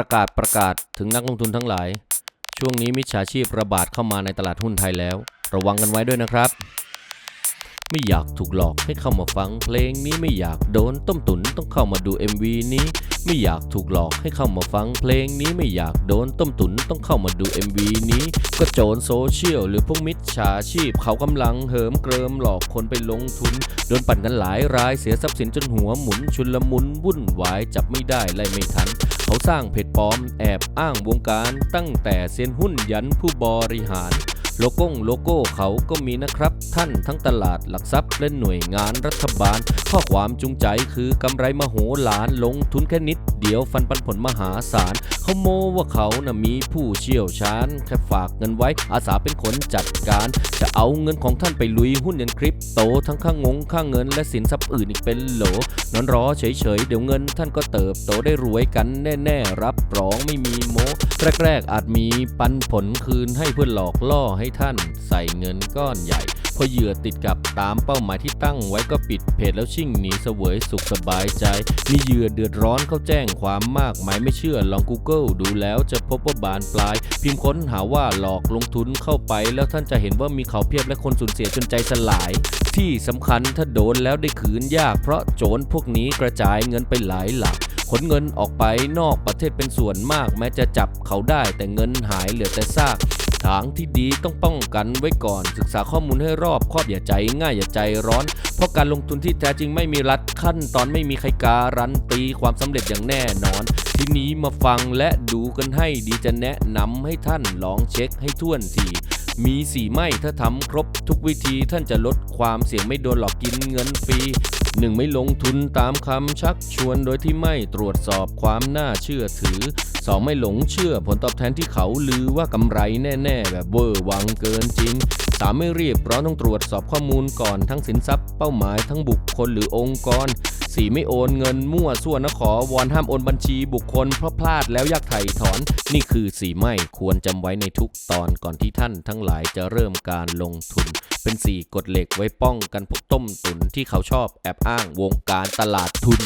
ประกาศประกาศถึงนักลงทุนทั้งหลาย ช่วงนี้มิจฉาชีพระบาดเข้ามาในตลาดหุ้นไทยแล้ว ระวังกันไว้ด้วยนะครับ ไม่อยากถูกหลอกให้เข้ามาฟังเพลงนี้ไม่อยากโดนต้มตุนต้องเข้ามาดู MV นี้ ไม่อยากถูกหลอกให้เข้ามาฟังเพลงนี้ไม่อยากโดนต้มตุนต้องเข้ามาดู MV นี้ ก็โจรโซเชียลหรือพวกมิจฉาชีพ เขากำลังเหิมเกริมหลอกคนไปลงทุนโดนปั่นกันหลายรายเสียทรัพย์สินจนหัวหมุนชุนลมุนวุ่นวายจับไม่ได้ไล่ไม่ทัน เขาสร้างเพจปลอมแอบอ้างวงการตั้งแต่เซียนหุ้นยันผู้บริหาร โลโก้โลโก้เขาก็มีนะครับ ท่านทั้งตลาดหลักทรัพย์และหน่วยงานรัฐบาล ข้อความจูงใจคือกำไรมโหฬารลงทุนแค่นิด เดียวฟันปันผลมหาศาลเขาโมว่าเขานะ่ะมีผู้เชี่ยวชาญแค่ฝากเงินไว้อาสาเป็นคนจัดการ จะเอาเงินของท่านไปลุยหุ้นยันคริปโตทั้งค่างงค่างเงินและสินทรัพย์อื่นอีกเป็นโหลนอนรอเฉยๆเดี๋ยวเงินท่านก็เติบโตได้รวยกันแน่ๆรับรองไม่มีโมแรกๆอาจมีปันผลคืนให้เพื่อหลอกล่อให้ท่าน ใส่เงินก้อนใหญ่ พอเหยื่อติดกับตามเป้าหมายที่ตั้งไว้ก็ปิดเพจแล้วชิ่งหนีเสวยสุขสบายใจ มีเหยื่อเดือดร้อนเขาแจ้งความมากมายไม่เชื่อลอง Google ดูแล้วจะพบว่าบานปลาย พิมพ์ค้นหาว่าหลอกลงทุนเข้าไป แล้วท่านจะเห็นว่ามีเขาเพียบและคนสูญเสียจนใจสลาย ที่สำคัญถ้าโดนแล้วได้คืนยากเพราะโจรพวกนี้กระจายเงินไปหลายหลักขนเงินออกไปนอกประเทศเป็นส่วนมาก แม้จะจับเขาได้แต่เงินหายเหลือแต่ซาก ทางที่ดีต้องป้องกันไว้ก่อน ศึกษาข้อมูลให้รอบครอบอย่าใจง่ายอย่าใจร้อน เพราะการลงทุนที่แท้จริงไม่มีรัดขั้นตอนไม่มีใครการันตีความสำเร็จอย่างแน่นอน ทีนี้มาฟังและดูกันให้ดีจะแนะนำให้ท่านลองเช็คให้ท่วนทีมีสี่ไม่ถ้าทำครบทุกวิธีท่านจะลดความเสี่ยงไม่โดนหลอกกินเงินฟรีหนึ่งไม่ลงทุนตามคำชักชวนโดยที่ไม่ตรวจสอบความน่าเชื่อถือ สองไม่หลงเชื่อผลตอบแทนที่เขาลือว่ากำไรแน่ๆ แบบเวอร์วังเกินจริงสามไม่รีบร้อนต้องตรวจสอบข้อมูลก่อนทั้งสินทรัพย์เป้าหมายทั้งบุคคลหรือองค์กรสี่ไม่โอนเงินมั่วส่วนนะขอวอนห้ามโอนบัญชีบุคคลเพราะพลาดแล้วยากไถ่ถอน นี่คือสี่ไม่ควรจำไว้ในทุกตอนก่อนที่ท่านทั้งหลายจะเริ่มการลงทุน เป็นสี่กฎเหล็กไว้ป้องกันพวกต้มตุนที่เขาชอบแอบอ้างวงการตลาดทุน